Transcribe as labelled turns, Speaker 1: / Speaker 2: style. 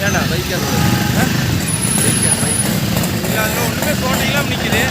Speaker 1: ஏண்டா பைக்காக பைக்கா பைக்கா ஒன்றுமே போட்டிங்களாம் நிற்குது